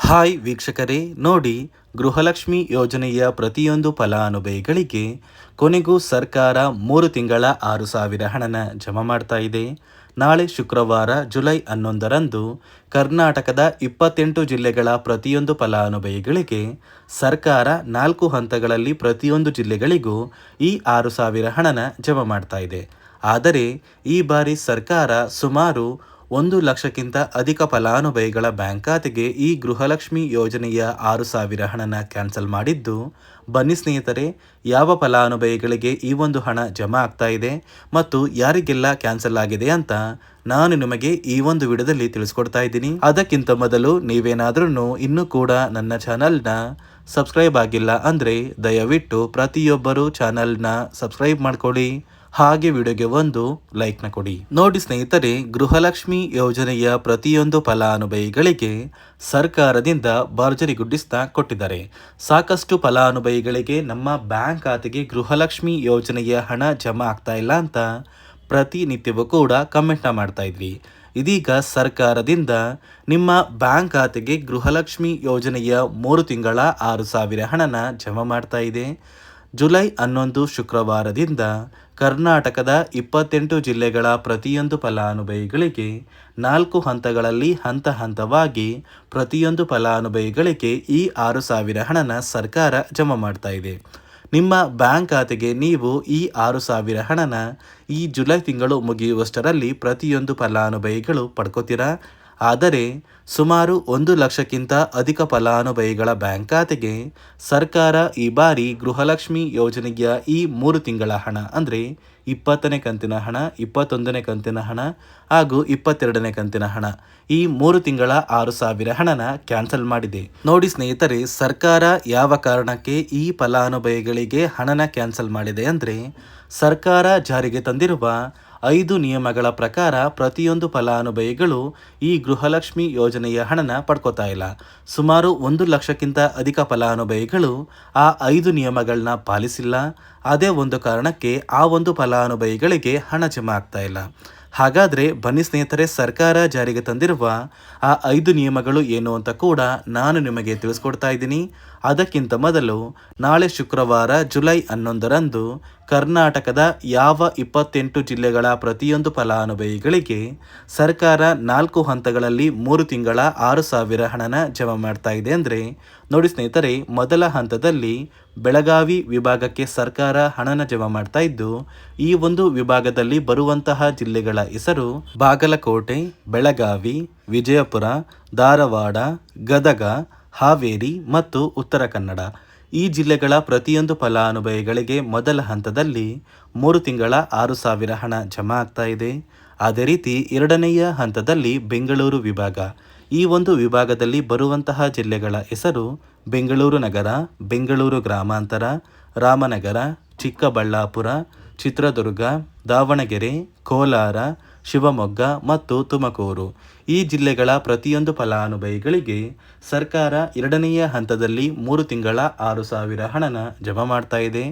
Hi ವೀಕ್ಷಕರೇ, ನೋಡಿ ಗೃಹಲಕ್ಷ್ಮಿ ಯೋಜನೆಯ ಪ್ರತಿಯೊಂದು ಫಲಾನುಭವಿಗಳಿಗೆ ಕೊನೆಗೂ ಸರ್ಕಾರ ಮೂರು ತಿಂಗಳ ಆರು ಸಾವಿರ ಹಣನ ಜಮಾ ಮಾಡ್ತಾ ಇದೆ. ನಾಳೆ ಶುಕ್ರವಾರ ಜುಲೈ ಹನ್ನೊಂದರಂದು ಕರ್ನಾಟಕದ ಇಪ್ಪತ್ತೆಂಟು ಜಿಲ್ಲೆಗಳ ಪ್ರತಿಯೊಂದು ಫಲಾನುಭವಿಗಳಿಗೆ ಸರ್ಕಾರ ನಾಲ್ಕು ಹಂತಗಳಲ್ಲಿ ಪ್ರತಿಯೊಂದು ಜಿಲ್ಲೆಗಳಿಗೂ ಈ ಆರು ಸಾವಿರ ಹಣನ ಜಮಾ ಮಾಡ್ತಾ ಇದೆ. ಆದರೆ ಈ ಬಾರಿ ಸರ್ಕಾರ ಸುಮಾರು ಒಂದು ಲಕ್ಷಕ್ಕಿಂತ ಅಧಿಕ ಫಲಾನುಭವಿಗಳ ಬ್ಯಾಂಕ್ ಖಾತೆಗೆ ಈ ಗೃಹಲಕ್ಷ್ಮಿ ಯೋಜನೆಯ ಆರು ಸಾವಿರ ಹಣನ ಕ್ಯಾನ್ಸಲ್ ಮಾಡಿದ್ದು, ಬನ್ನಿ ಸ್ನೇಹಿತರೆ, ಯಾವ ಫಲಾನುಭವಿಗಳಿಗೆ ಈ ಒಂದು ಹಣ ಜಮಾ ಆಗ್ತಾ ಇದೆ ಮತ್ತು ಯಾರಿಗೆಲ್ಲ ಕ್ಯಾನ್ಸಲ್ ಆಗಿದೆ ಅಂತ ನಾನು ನಿಮಗೆ ಈ ಒಂದು ವಿಡಿಯೋದಲ್ಲಿ ತಿಳಿಸ್ಕೊಡ್ತಾ ಇದ್ದೀನಿ. ಅದಕ್ಕಿಂತ ಮೊದಲು ನೀವೇನಾದ್ರೂ ಇನ್ನೂ ಕೂಡ ನನ್ನ ಚಾನಲ್ನ ಸಬ್ಸ್ಕ್ರೈಬ್ ಆಗಿಲ್ಲ ಅಂದರೆ ದಯವಿಟ್ಟು ಪ್ರತಿಯೊಬ್ಬರು ಚಾನಲ್ನ ಸಬ್ಸ್ಕ್ರೈಬ್ ಮಾಡ್ಕೊಳ್ಳಿ. ಹಾಗೆ ವಿಡಿಯೋಗೆ ಒಂದು ಲೈಕ್ನ ಕೊಡಿ. ನೋಡಿ ಸ್ನೇಹಿತರೆ, ಗೃಹಲಕ್ಷ್ಮಿ ಯೋಜನೆಯ ಪ್ರತಿಯೊಂದು ಫಲಾನುಭವಿಗಳಿಗೆ ಸರ್ಕಾರದಿಂದ ಭರ್ಜರಿ ಗುಡ್ಡಿಸ್ತಾ ಕೊಟ್ಟಿದ್ದಾರೆ. ಸಾಕಷ್ಟು ಫಲಾನುಭವಿಗಳಿಗೆ ನಮ್ಮ ಬ್ಯಾಂಕ್ ಖಾತೆಗೆ ಗೃಹಲಕ್ಷ್ಮಿ ಯೋಜನೆಯ ಹಣ ಜಮಾ ಆಗ್ತಾ ಇಲ್ಲ ಅಂತ ಪ್ರತಿನಿತ್ಯವೂ ಕೂಡ ಕಮೆಂಟ್ನ ಮಾಡ್ತಾ ಇದ್ವಿ ಇದೀಗ ಸರ್ಕಾರದಿಂದ ನಿಮ್ಮ ಬ್ಯಾಂಕ್ ಖಾತೆಗೆ ಗೃಹಲಕ್ಷ್ಮಿ ಯೋಜನೆಯ ಮೂರು ತಿಂಗಳ ಆರು ಸಾವಿರ ಹಣನ ಜಮಾ ಮಾಡ್ತಾ ಇದೆ. ಜುಲೈ ಹನ್ನೊಂದು ಶುಕ್ರವಾರದಿಂದ ಕರ್ನಾಟಕದ ಇಪ್ಪತ್ತೆಂಟು ಜಿಲ್ಲೆಗಳ ಪ್ರತಿಯೊಂದು ಫಲಾನುಭವಿಗಳಿಗೆ ನಾಲ್ಕು ಹಂತಗಳಲ್ಲಿ ಹಂತ ಹಂತವಾಗಿ ಪ್ರತಿಯೊಂದು ಫಲಾನುಭವಿಗಳಿಗೆ ಈ ಆರು ಸಾವಿರ ಹಣನ ಸರ್ಕಾರ ಜಮಾ ಮಾಡ್ತಾ ಇದೆ. ನಿಮ್ಮ ಬ್ಯಾಂಕ್ ಖಾತೆಗೆ ನೀವು ಈ ಆರು ಸಾವಿರ ಹಣನ ಈ ಜುಲೈ ತಿಂಗಳು ಮುಗಿಯುವಷ್ಟರಲ್ಲಿ ಪ್ರತಿಯೊಂದು ಫಲಾನುಭವಿಗಳು ಪಡ್ಕೋತೀರಾ? ಆದರೆ ಸುಮಾರು ಒಂದು ಲಕ್ಷಕ್ಕಿಂತ ಅಧಿಕ ಫಲಾನುಭವಿಗಳ ಬ್ಯಾಂಕ್ ಖಾತೆಗೆ ಸರ್ಕಾರ ಈ ಬಾರಿ ಗೃಹಲಕ್ಷ್ಮಿ ಯೋಜನೆಯ ಈ ಮೂರು ತಿಂಗಳ ಹಣ, ಅಂದರೆ ಇಪ್ಪತ್ತನೇ ಕಂತಿನ ಹಣ, ಇಪ್ಪತ್ತೊಂದನೇ ಕಂತಿನ ಹಣ ಹಾಗೂ ಇಪ್ಪತ್ತೆರಡನೇ ಕಂತಿನ ಹಣ ಈ ಮೂರು ತಿಂಗಳ ಆರು ಸಾವಿರ ಹಣನ ಕ್ಯಾನ್ಸಲ್ ಮಾಡಿದೆ. ನೋಡಿ ಸ್ನೇಹಿತರೆ, ಸರ್ಕಾರ ಯಾವ ಕಾರಣಕ್ಕೆ ಈ ಫಲಾನುಭವಿಗಳಿಗೆ ಹಣನ ಕ್ಯಾನ್ಸಲ್ ಮಾಡಿದೆ ಅಂದರೆ, ಸರ್ಕಾರ ಜಾರಿಗೆ ತಂದಿರುವ ಐದು ನಿಯಮಗಳ ಪ್ರಕಾರ ಪ್ರತಿಯೊಂದು ಫಲಾನುಭವಿಗಳು ಈ ಗೃಹಲಕ್ಷ್ಮಿ ಯೋಜನೆಯ ಹಣನ ಪಡ್ಕೋತಾ ಇಲ್ಲ. ಸುಮಾರು ಒಂದು ಲಕ್ಷಕ್ಕಿಂತ ಅಧಿಕ ಫಲಾನುಭವಿಗಳು ಆ ಐದು ನಿಯಮಗಳನ್ನ ಪಾಲಿಸಿಲ್ಲ. ಅದೇ ಒಂದು ಕಾರಣಕ್ಕೆ ಆ ಒಂದು ಫಲಾನುಭವಿಗಳಿಗೆ ಹಣ ಜಮಾ ಆಗ್ತಾ ಇಲ್ಲ. ಹಾಗಾದರೆ ಬನ್ನಿ ಸ್ನೇಹಿತರೆ, ಸರ್ಕಾರ ಜಾರಿಗೆ ತಂದಿರುವ ಆ ಐದು ನಿಯಮಗಳು ಏನು ಅಂತ ಕೂಡ ನಾನು ನಿಮಗೆ ತಿಳಿಸ್ಕೊಡ್ತಾ ಇದ್ದೀನಿ. ಅದಕ್ಕಿಂತ ಮೊದಲು ನಾಳೆ ಶುಕ್ರವಾರ ಜುಲೈ ಹನ್ನೊಂದರಂದು ಕರ್ನಾಟಕದ ಯಾವ ಇಪ್ಪತ್ತೆಂಟು ಜಿಲ್ಲೆಗಳ ಪ್ರತಿಯೊಂದು ಫಲಾನುಭವಿಗಳಿಗೆ ಸರ್ಕಾರ ನಾಲ್ಕು ಹಂತಗಳಲ್ಲಿ ಮೂರು ತಿಂಗಳ ಆರು ಸಾವಿರ ಹಣನ ಜಮಾ ಮಾಡ್ತಾ ಇದೆ ಅಂದರೆ, ನೋಡಿ ಸ್ನೇಹಿತರೆ, ಮೊದಲ ಹಂತದಲ್ಲಿ ಬೆಳಗಾವಿ ವಿಭಾಗಕ್ಕೆ ಸರ್ಕಾರ ಹಣನ ಜಮಾ ಮಾಡ್ತಾ ಇದ್ದು, ಈ ಒಂದು ವಿಭಾಗದಲ್ಲಿ ಬರುವಂತಹ ಜಿಲ್ಲೆಗಳ ಹೆಸರು ಬಾಗಲಕೋಟೆ, ಬೆಳಗಾವಿ, ವಿಜಯಪುರ, ಧಾರವಾಡ, ಗದಗ, ಹಾವೇರಿ ಮತ್ತು ಉತ್ತರ ಕನ್ನಡ. ಈ ಜಿಲ್ಲೆಗಳ ಪ್ರತಿಯೊಂದು ಫಲಾನುಭವಿಗಳಿಗೆ ಮೊದಲ ಹಂತದಲ್ಲಿ ಮೂರು ತಿಂಗಳ ಆರು ಸಾವಿರ ಹಣ ಜಮಾ ಆಗ್ತಾ ಇದೆ. ಅದೇ ರೀತಿ ಎರಡನೆಯ ಹಂತದಲ್ಲಿ ಬೆಂಗಳೂರು ವಿಭಾಗ. ಈ ಒಂದು ವಿಭಾಗದಲ್ಲಿ ಬರುವಂತಹ ಜಿಲ್ಲೆಗಳ ಹೆಸರು ಬೆಂಗಳೂರು ನಗರ, ಬೆಂಗಳೂರು ಗ್ರಾಮಾಂತರ, ರಾಮನಗರ, ಚಿಕ್ಕಬಳ್ಳಾಪುರ, ಚಿತ್ರದುರ್ಗ ದಾವಣಗೆರೆ, ಕೋಲಾರ, ಶಿವಮೊಗ್ಗ ಮತ್ತು ತುಮಕೂರು. ಈ ಜಿಲ್ಲೆಗಳ ಪ್ರತಿಯೊಂದು ಫಲಾನುಭವಿಗಳಿಗೆ ಸರ್ಕಾರ ಎರಡನೆಯ ಹಂತದಲ್ಲಿ ಮೂರು ತಿಂಗಳ ಆರು ಸಾವಿರ ಹಣನ ಜಮಾ ಮಾಡ್ತಾ ಇದೆ.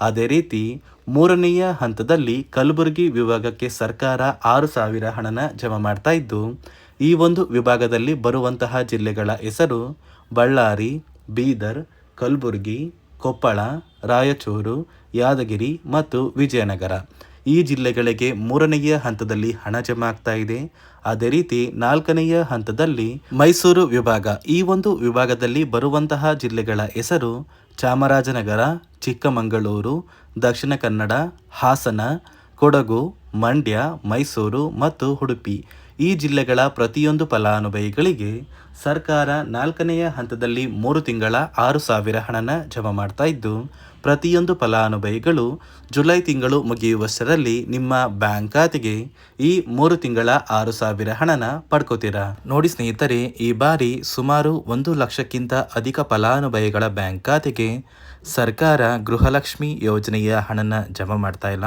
ಅದೇ ರೀತಿ, ಮೂರನೆಯ ಹಂತದಲ್ಲಿ ಕಲಬುರಗಿ ವಿಭಾಗಕ್ಕೆ ಸರ್ಕಾರ ಆರು ಸಾವಿರ ಹಣನ ಜಮಾ ಮಾಡ್ತಾ ಇದ್ದು, ಈ ಒಂದು ವಿಭಾಗದಲ್ಲಿ ಬರುವಂತಹ ಜಿಲ್ಲೆಗಳ ಹೆಸರು ಬಳ್ಳಾರಿ, ಬೀದರ್, ಕಲಬುರಗಿ, ಕೊಪ್ಪಳ, ರಾಯಚೂರು, ಯಾದಗಿರಿ ಮತ್ತು ವಿಜಯನಗರ. ಈ ಜಿಲ್ಲೆಗಳಿಗೆ ಮೂರನೆಯ ಹಂತದಲ್ಲಿ ಹಣ ಜಮಾ ಆಗ್ತಾ ಇದೆ. ಅದೇ ರೀತಿ ನಾಲ್ಕನೆಯ ಹಂತದಲ್ಲಿ ಮೈಸೂರು ವಿಭಾಗ. ಈ ಒಂದು ವಿಭಾಗದಲ್ಲಿ ಬರುವಂತಹ ಜಿಲ್ಲೆಗಳ ಹೆಸರು ಚಾಮರಾಜನಗರ, ಚಿಕ್ಕಮಗಳೂರು, ದಕ್ಷಿಣ ಕನ್ನಡ, ಹಾಸನ ಕೊಡಗು, ಮಂಡ್ಯ, ಮೈಸೂರು ಮತ್ತು ಉಡುಪಿ ಈ ಜಿಲ್ಲೆಗಳ ಪ್ರತಿಯೊಂದು ಫಲಾನುಭವಿಗಳಿಗೆ ಸರ್ಕಾರ ನಾಲ್ಕನೆಯ ಹಂತದಲ್ಲಿ ಮೂರು ತಿಂಗಳ ಆರು ಸಾವಿರ ಹಣನ ಜಮಾ ಮಾಡ್ತಾ ಇದ್ದು, ಪ್ರತಿಯೊಂದು ಫಲಾನುಭವಿಗಳು ಜುಲೈ ತಿಂಗಳು ಮುಗಿಯುವಷ್ಟರಲ್ಲಿ ನಿಮ್ಮ ಬ್ಯಾಂಕ್ ಖಾತೆಗೆ ಈ ಮೂರು ತಿಂಗಳ ಆರು ಸಾವಿರ ಹಣನ ಪಡ್ಕೋತೀರಾ? ನೋಡಿ ಸ್ನೇಹಿತರೆ, ಈ ಬಾರಿ ಸುಮಾರು ಒಂದು ಲಕ್ಷಕ್ಕಿಂತ ಅಧಿಕ ಫಲಾನುಭವಿಗಳ ಬ್ಯಾಂಕ್ ಖಾತೆಗೆ ಸರ್ಕಾರ ಗೃಹಲಕ್ಷ್ಮಿ ಯೋಜನೆಯ ಹಣನ ಜಮಾ ಮಾಡ್ತಾ ಇಲ್ಲ.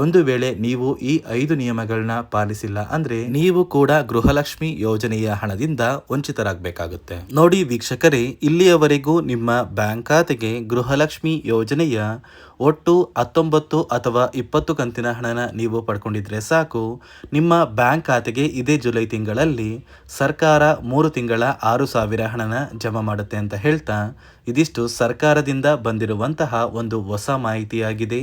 ಒಂದು ವೇಳೆ ನೀವು ಈ ಐದು ನಿಯಮಗಳನ್ನ ಪಾಲಿಸಿಲ್ಲ ಅಂದ್ರೆ ನೀವು ಕೂಡ ಗೃಹಲಕ್ಷ್ಮಿ ಯೋಜನೆಯ ಹಣದಿಂದ ವಂಚಿತರಾಗಬೇಕಾಗುತ್ತೆ. ನೋಡಿ ವೀಕ್ಷಕರೇ, ಇಲ್ಲಿಯವರೆಗೂ ನಿಮ್ಮ ಬ್ಯಾಂಕ್ ಖಾತೆಗೆ ಗೃಹಲಕ್ಷ್ಮಿ ಯೋಜನೆಯ ಒಟ್ಟು ಹತ್ತೊಂಬತ್ತು ಅಥವಾ ಇಪ್ಪತ್ತು ಕಂತಿನ ಹಣನ ನೀವು ಪಡ್ಕೊಂಡಿದ್ರೆ ಸಾಕು. ನಿಮ್ಮ ಬ್ಯಾಂಕ್ ಖಾತೆಗೆ ಇದೇ ಜುಲೈ ತಿಂಗಳಲ್ಲಿ ಸರ್ಕಾರ ಮೂರು ತಿಂಗಳ ಆರು ಸಾವಿರ ಹಣನ ಜಮಾ ಮಾಡುತ್ತೆ ಅಂತ ಹೇಳ್ತಾ, ಇದಿಷ್ಟು ಸರ್ಕಾರದಿಂದ ಬಂದಿರುವಂತಹ ಒಂದು ಹೊಸ ಮಾಹಿತಿಯಾಗಿದೆ.